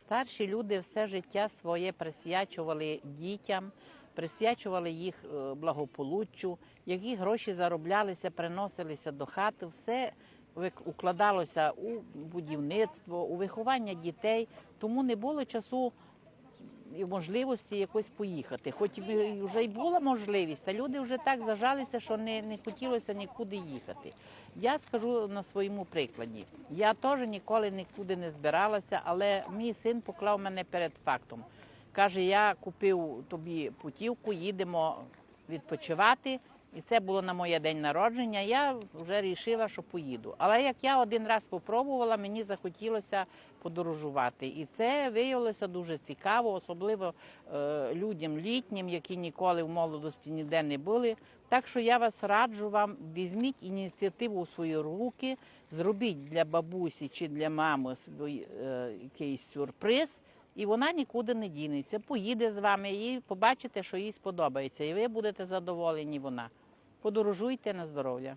Старші люди все життя своє присвячували дітям, присвячували їх е, благополуччю, які гроші зароблялися, приносилися до хати, все укладалося у будівництво, у виховання дітей, тому не було часу можливості якось поїхати. Хоч вже й була можливість, а люди вже так зажалися, що не, не хотілося нікуди їхати. Я скажу на своєму прикладі. Я теж ніколи нікуди не збиралася, але мій син поклав мене перед фактом. Каже: я купив тобі путівку, їдемо відпочивати. І це було на моє день народження. Я вже вирішила, що поїду. Але як я один раз спробувала, мені захотілося подорожувати. І це виявилося дуже цікаво, особливо е, людям літнім, які ніколи в молодості ніде не були. Так що я вас раджу вам, візьміть ініціативу у свої руки, зробіть для бабусі чи для мами свій, е, якийсь сюрприз. І вона нікуди не дінеться, поїде з вами і побачите, що їй сподобається, і ви будете задоволені. Вона подорожуйте на здоров'я.